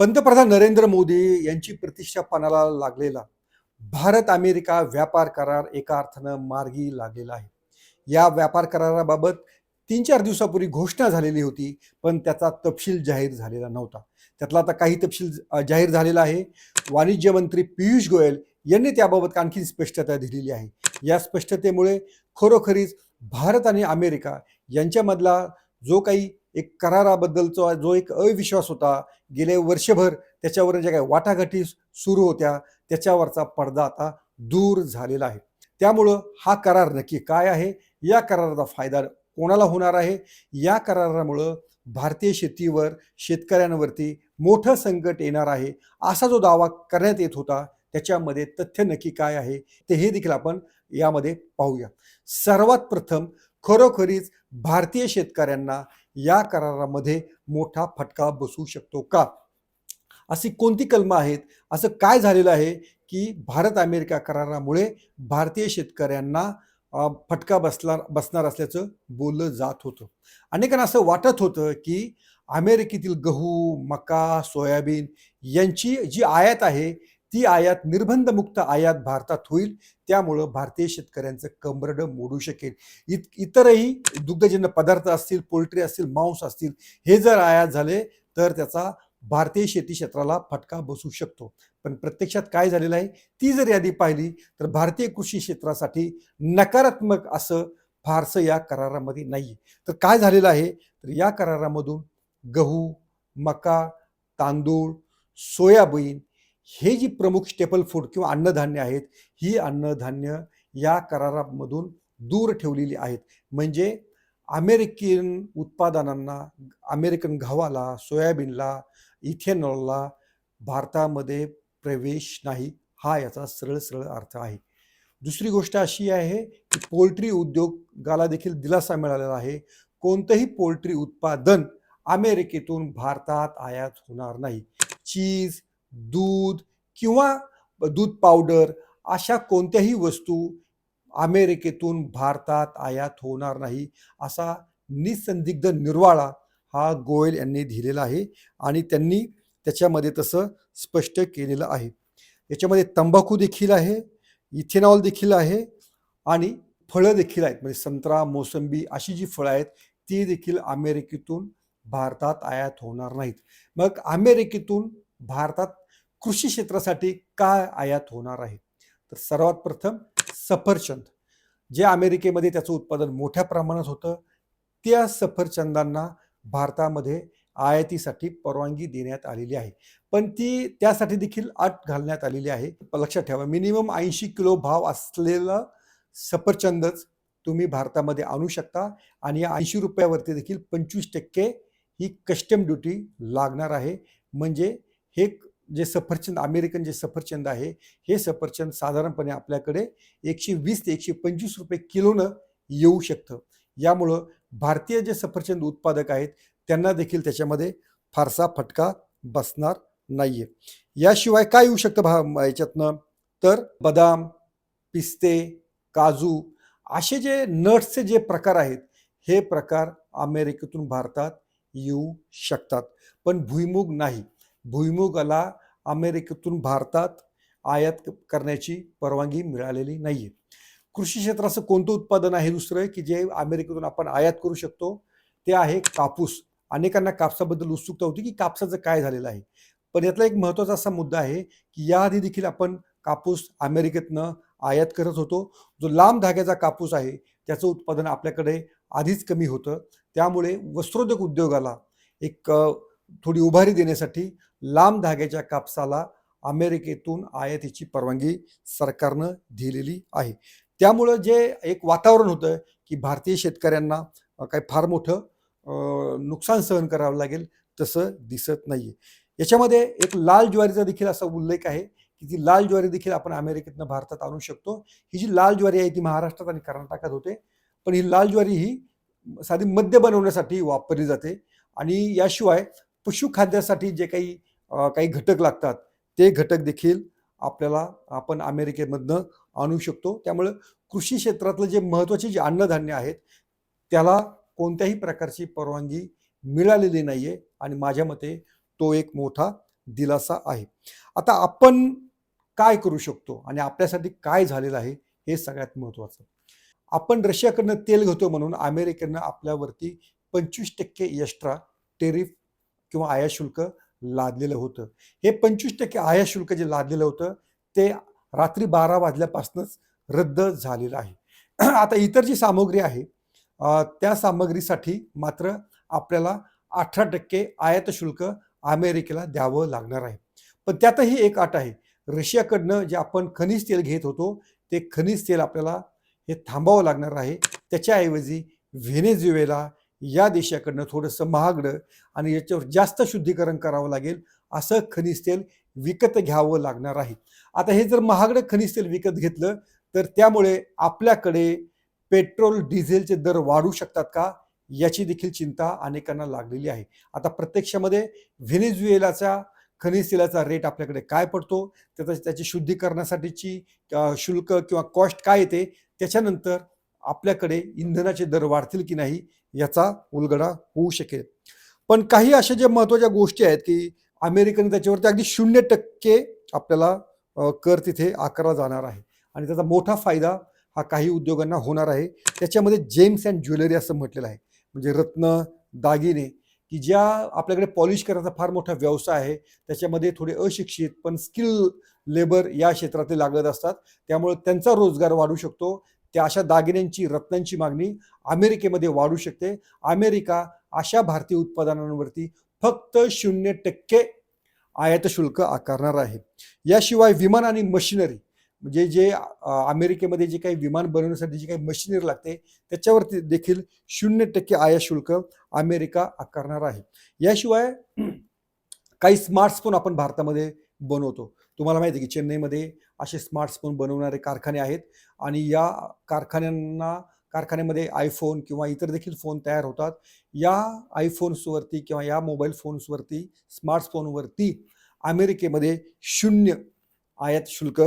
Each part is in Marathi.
पंतप्रधान नरेंद्र मोदी यांची प्रतिष्ठापणाला लागलेला भारत अमेरिका व्यापार करार एका अर्थानं मार्गी लागलेला आहे. या व्यापार कराराबाबत तीन चार दिवसापूर्वी घोषणा झालेली होती पण त्याचा तपशील जाहीर झालेला नव्हता. त्यातला आता काही तपशील जाहीर झालेला आहे. वाणिज्य मंत्री पियुष गोयल यांनी त्याबाबत आणखी स्पष्टता दिलेली आहे. या स्पष्टतेमुळे खरोखरीच भारत आणि अमेरिका यांच्यामधला जो काही एक कराराबद्दलचा जो एक अविश्वास होता गेले वर्षभर त्याच्यावर ज्या काही वाटाघाटी सुरू होत्या त्याच्यावरचा पडदा आता दूर झालेला आहे. त्यामुळं हा करार नक्की काय आहे? या कराराचा फायदा कोणाला होणार आहे? या करारामुळं भारतीय शेतीवर शेतकऱ्यांवरती मोठं संकट येणार आहे असा जो दावा करण्यात येत होता त्याच्यामध्ये तथ्य नक्की काय आहे ते हे देखील आपण यामध्ये पाहूया. सर्वात प्रथम खरोखरीच भारतीय शेतकऱ्यांना या करारामध्ये मोठा फटका बसू शकतो का? अशी कोणती कलमं आहेत? असं काय झालेलं आहे की भारत अमेरिका करारामुळे भारतीय शेतकऱ्यांना फटका बसला बसणार असल्याचं बोललं जात होतं. अनेकांना असं वाटत होतं की अमेरिकेतील गहू मका सोयाबीन यांची जी आयात आहे ती आयात निर्बंधमुक्त आयात भारतात होईल. त्यामुळं भारतीय शेतकऱ्यांचं कंबरडं मोडू शकेल. इत इतरही दुग्धजन्य पदार्थ असतील पोल्ट्री असतील मांस असतील हे जर आयात झाले तर त्याचा भारतीय शेती क्षेत्राला फटका बसू शकतो. पण प्रत्यक्षात काय झालेलं आहे? ती जर यादी पाहिली तर भारतीय कृषी क्षेत्रासाठी नकारात्मक असं फारसं या करारामध्ये नाही तर काय झालेलं आहे? तर या करारामधून गहू मका तांदूळ सोयाबीन हे जी प्रमुख स्टेपल फूड किंवा अन्नधान्य आहेत ही अन्नधान्य या करारामधून दूर ठेवलेली आहेत. म्हणजे अमेरिकन उत्पादनांना अमेरिकन गव्हाला सोयाबीनला इथेनॉलला भारतामध्ये प्रवेश नाही हा याचा सरळ सरळ अर्थ आहे. दुसरी गोष्ट अशी आहे की पोल्ट्री उद्योगाला देखील दिलासा मिळालेला आहे. कोणतंही पोल्ट्री उत्पादन अमेरिकेतून भारतात आयात होणार नाही. चीज दूध किंवा दूध पावडर अशा कोणत्याही वस्तू अमेरिकेतून भारतात आयात होणार नाही असा निसंदिग्ध निर्वाळा हा गोयल यांनी दिलेला आहे आणि त्यांनी त्याच्यामध्ये तसं स्पष्ट केलेलं आहे. याच्यामध्ये तंबाखू देखील आहे इथेनॉल देखील आहे आणि फळं देखील आहेत. म्हणजे संत्रा मोसंबी अशी जी फळं आहेत ती देखील अमेरिकेतून भारतात आयात होणार नाहीत. मग अमेरिकेतून भारतात कृषी क्षेत्रासाठी काय आयात होणार आहे? तर सर्वात प्रथम सफरचंद. जे अमेरिकेमध्ये त्याचं उत्पादन मोठ्या प्रमाणात होतं त्या सफरचंदांना भारतामध्ये आयातीसाठी परवानगी देण्यात आलेली आहे. पण ती त्यासाठी देखील अट घालण्यात आलेली आहे. लक्षात ठेवा मिनिमम ऐंशी किलो भाव असलेलं सफरचंदच तुम्ही भारतामध्ये आणू शकता आणि ऐंशी रुपयावरती देखील पंचवीस टक्के ही कस्टम ड्युटी लागणार आहे. म्हणजे हे जे सफरचंद अमेरिकन जे सफरचंद आहे हे सफरचंद साधारणपणे आपल्याकडे एकशे वीस ते एकशे पंचवीस रुपये किलोनं येऊ शकतं. यामुळं भारतीय जे सफरचंद उत्पादक आहेत त्यांना देखील त्याच्यामध्ये फारसा फटका बसणार नाहीये. याशिवाय काय येऊ शकतं भा याच्यातनं? तर बदाम पिस्ते काजू असे जे नट्सचे जे प्रकार आहेत हे प्रकार अमेरिकेतून भारतात येऊ शकतात. पण भुईमुग नाही. भुईमुगाला अमेरिकेतून भारतात आयात करण्याची परवानगी मिळालेली नाही आहे कृषी क्षेत्राचं कोणतं उत्पादन आहे दुसरं की जे अमेरिकेतून आपण आयात करू शकतो? ते आहे कापूस. अनेकांना कापसाबद्दल उत्सुकता होती की कापसाचं काय झालेलं आहे. पण यातला एक महत्त्वाचा असा मुद्दा आहे की याआधी देखील आपण कापूस अमेरिकेतनं आयात करत होतो. जो लांब धाग्याचा कापूस आहे त्याचं उत्पादन आपल्याकडे आधीच कमी होतं. त्यामुळे वस्त्रोद्योग उद्योगाला एक थोडी उभारी देण्यासाठी लांब धाग्याच्या कापसाला अमेरिकेतून आयातीची परवानगी सरकारनं दिलेली आहे. त्यामुळं जे एक वातावरण होतं की भारतीय शेतकऱ्यांना काही फार मोठं नुकसान सहन करावं लागेल तसं दिसत नाहीये. याच्यामध्ये एक लाल ज्वारीचा देखील असा उल्लेख आहे की ती लाल ज्वारी देखील आपण अमेरिकेतनं भारतात आणू शकतो. ही जी लाल ज्वारी आहे ती महाराष्ट्रात आणि कर्नाटकात होते. पण ही लाल ज्वारी ही साधी मद्य बनवण्यासाठी वापरली जाते आणि याशिवाय पशुखाद्यासाठी जे काही काही घटक लागतात ते घटक देखील आपल्याला आपण अमेरिकेमधनं आणू शकतो. त्यामुळं कृषी क्षेत्रातलं जे महत्त्वाचे जे अन्नधान्य आहेत त्याला कोणत्याही प्रकारची परवानगी मिळालेली नाही आहे आणि माझ्या मते तो एक मोठा दिलासा आहे. आता आपण काय करू शकतो आणि आपल्यासाठी काय झालेलं आहे हे सगळ्यात महत्त्वाचं. आपण रशियाकडनं तेल घेतो म्हणून अमेरिकेनं आपल्यावरती पंचवीस टक्के एक्स्ट्रा टेरिफ किंवा आयात शुल्क लादलेलं होतं. हे पंचवीस टक्के आयात शुल्क जे लादलेलं होतं ते रात्री बारा वाजल्यापासूनच रद्द झालेलं आहे. आता इतर जी सामग्री आहे त्या सामग्रीसाठी मात्र आपल्याला अठरा टक्के आयात शुल्क अमेरिकेला द्यावं लागणार आहे. पण त्यातही एक अट आहे. रशियाकडनं जे आपण खनिज तेल घेत होतो ते खनिज तेल आपल्याला हे थांबावं लागणार आहे. त्याच्याऐवजी व्हेनेझुएला या देशाकडनं थोडंसं महागडं आणि याच्यावर जास्त शुद्धीकरण करावं लागेल असं खनिज तेल विकत घ्यावं लागणार आहे. आता हे जर महागडं खनिज तेल विकत घेतलं तर त्यामुळे आपल्याकडे पेट्रोल डिझेलचे दर वाढू शकतात का? याची देखील चिंता अनेकांना लागलेली आहे. आता प्रत्यक्षामध्ये व्हेनेझुएलाचा खनिज तेलाचा रेट आपल्याकडे काय पडतो? त्याचा त्याची शुद्धीकरणासाठीची शुल्क किंवा कॉस्ट काय येते? त्याच्यानंतर आपल्याकडे इंधनाचे दर वाढतील की नाही याचा उलगडा होऊ शकेल. पण काही अशा ज्या महत्त्वाच्या गोष्टी आहेत की अमेरिकेने त्याच्यावरती अगदी शून्य टक्के आपल्याला कर तिथे आकारला जाणार आहे. आणि त्याचा मोठा फायदा हा काही उद्योगांना होणार आहे. त्याच्यामध्ये जेम्स अँड ज्वेलरी असं म्हटलेलं आहे. म्हणजे रत्न दागिने की ज्या आपल्याकडे पॉलिश करायचा फार मोठा व्यवसाय आहे त्याच्यामध्ये थोडे अशिक्षित पण स्किल लेबर या क्षेत्रातले लागत असतात. त्यामुळे त्यांचा रोजगार वाढू शकतो. त्या अशा दागिन्यांची रत्नांची मागणी अमेरिकेमध्ये वाढू शकते. अमेरिका अशा भारतीय उत्पादनांवरती फक्त शून्य टक्के आयात शुल्क आकारणार आहे. याशिवाय विमान आणि मशिनरी म्हणजे जे अमेरिकेमध्ये जे काही विमान बनवण्यासाठी जी काही मशिनरी लागते त्याच्यावरती देखील शून्य टक्के आयात शुल्क अमेरिका आकारणार आहे. याशिवाय काही स्मार्टफोन आपण भारतामध्ये बनवतो. तुम्हाला माहिती आहे की चेन्नईमध्ये असे स्मार्टफोन बनवणारे कारखाने आहेत आणि या कारखान्यांना कारखान्यामध्ये आयफोन किंवा इतर देखील फोन तयार होतात. या आयफोन्सवरती किंवा या मोबाईल फोन्सवरती स्मार्टफोनवरती अमेरिकेमध्ये शून्य आयात शुल्क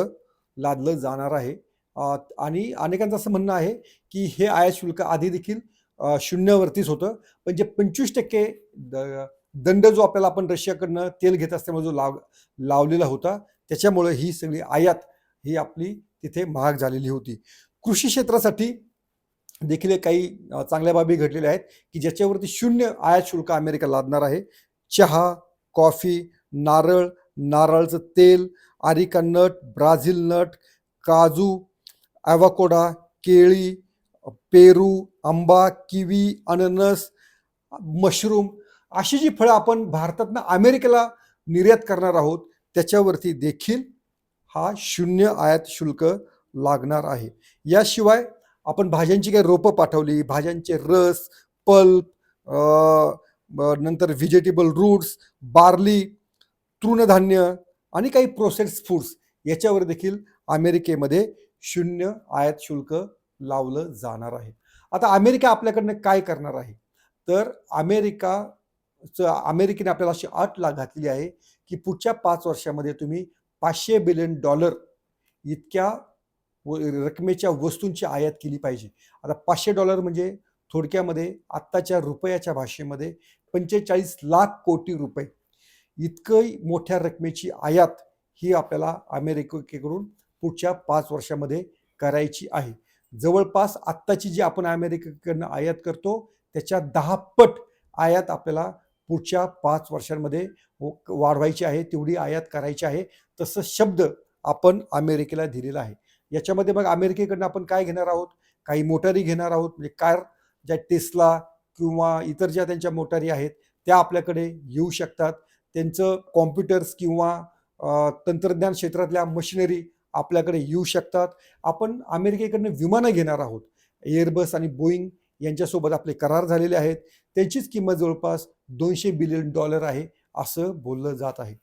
लादलं जाणार आहे. आणि अनेकांचं असं म्हणणं आहे की हे आयात शुल्क आधी देखील शून्यवरतीच शून्यावरतीच होतं. पण जे पंचवीस टक्के द- दंड जो आपल्याला आपण रशियाकडनं तेल घेत असल्यामुळे जो लाव लावलेला होता त्याच्यामुळे ही सगळी आयात ही आपली तिथे महाग झालेली होती. कृषी क्षेत्रासाठी देखील काही चांगल्या बाबी घडलेल्या आहेत की ज्याच्यावरती शून्य आयात शुल्क अमेरिका लादणार आहे. चहा कॉफी नारळ नारळाचं तेल आरिका नट ब्राझील नट काजू ॲवाकोडा केळी पेरू आंबा किवी अननस मशरूम अशी जी फळं आपण भारतातनं अमेरिकेला निर्यात करणार आहोत त्याच्यावरती देखील हा शून्य आयात शुल्क लागणार आहे. याशिवाय आपण भाज्यांची काही रोपं पाठवली भाज्यांचे रस पल्प नंतर व्हिजिटेबल रूट्स बार्ली तृणधान्य आणि काही प्रोसेस्ड फूड्स याच्यावर देखील अमेरिकेमध्ये शून्य आयात शुल्क लावलं जाणार आहे. आता अमेरिका आपल्याकडनं काय करणार आहे? तर अमेरिका अमेरिकेने आपल्याला अशी अट ला घातली आहे की पुढच्या पाच वर्षामध्ये तुम्ही पाचशे बिलियन डॉलर इतक्या व- रकमेच्या वस्तूंची आयात केली पाहिजे. आता पाचशे डॉलर म्हणजे थोडक्यामध्ये आत्ताच्या रुपयाच्या भाषेमध्ये पंचेचाळीस लाख कोटी रुपये. इतकं मोठ्या रकमेची आयात ही आपल्याला अमेरिकेकडून पुढच्या पाच वर्षामध्ये करायची आहे. जवळपास आत्ताची जी आपण अमेरिकेकडनं आयात करतो त्याच्या दहा पट आयात आपल्याला पुढच्या पाच वर्षांमध्ये व- वाढवायची आहे तेवढी आयात करायची आहे. तसं शब्द आपण अमेरिकेला दिलेला आहे. याच्यामध्ये मग अमेरिकेकडनं आपण काय घेणार आहोत? काही मोटारी घेणार आहोत? म्हणजे कार ज्या टेस्ला किंवा इतर ज्या त्यांच्या मोटारी आहेत त्या आपल्याकडे येऊ शकतात. त्यांचं कॉम्प्युटर्स किंवा तंत्रज्ञान क्षेत्रातल्या मशिनरी आपल्याकडे येऊ शकतात. आपण अमेरिकेकडनं विमानं घेणार आहोत. एअरबस आणि बोईंग यांच्यासोबत आपले करार झालेले आहेत. त्यांचीच किंमत जवळपास दोनशे बिलियन डॉलर आहे असं बोललं जात आहे.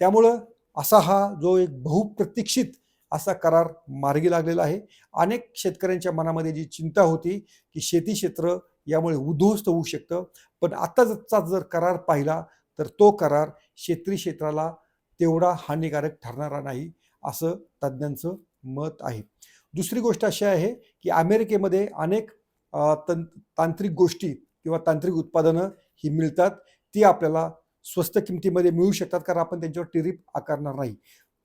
त्यामुळं असा हा जो एक बहुप्रतीक्षित असा करार मार्गी लागलेला आहे. अनेक शेतकऱ्यांच्या मनामध्ये जी चिंता होती की शेती क्षेत्र यामुळे उद्ध्वस्त होऊ शकतं. पण आत्ताचा जर करार पाहिला तर तो करार शेतकरी क्षेत्राला तेवढा हानिकारक ठरणारा नाही असं तज्ज्ञांचं मत आहे. दुसरी गोष्ट अशी आहे की अमेरिकेमध्ये अनेक अ, तं तांत्रिक गोष्टी किंवा तांत्रिक उत्पादनं ही मिळतात ती आपल्याला स्वस्त किमतीमध्ये मिळू शकतात कारण आपण त्यांच्यावर टिरीप आकारणार नाही.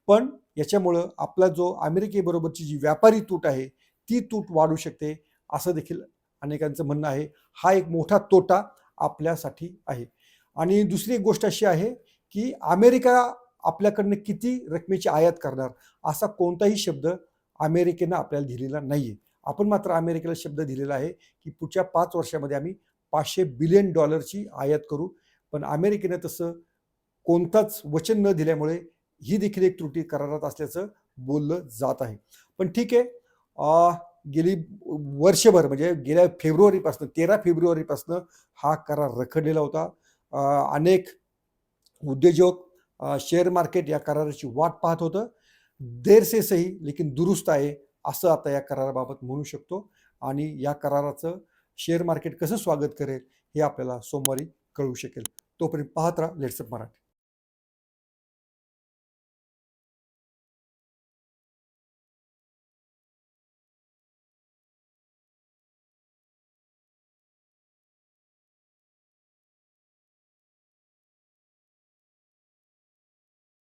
पण याच्यामुळं आपला जो अमेरिकेबरोबरची जी व्यापारी तूट आहे ती तूट वाढू शकते असं देखील अनेकांचं म्हणणं आहे. हा एक मोठा तोटा आपल्यासाठी आहे. आणि दुसरी एक गोष्ट अशी आहे की अमेरिका आपल्याकडनं किती रकमेची आयात करणार असा कोणताही शब्द अमेरिकेनं आपल्याला दिलेला नाही आहे आपण मात्र अमेरिकेला शब्द दिलेला आहे की पुढच्या पाच वर्षामध्ये आम्ही पाचशे बिलियन डॉलरची आयात करू. पण अमेरिकेनं तसं कोणताच वचन न दिल्यामुळे ही देखील एक त्रुटी करारात असल्याचं बोललं जात आहे. पण ठीक आहे गेली वर्षभर म्हणजे गेल्या फेब्रुवारीपासून तेरा फेब्रुवारीपासून हा करार रखडलेला होता. अनेक उद्योजक शेअर मार्केट या कराराची वाट पाहत होतं. देरसे सही लेकिन दुरुस्त आहे असं आता या कराराबाबत म्हणू शकतो. आणि या कराराचं शेअर मार्केट कसं स्वागत करेल हे आपल्याला सोमवारी कळू शकेल. तोपर्यंत पाहत राहा लेट्सअप मराठी.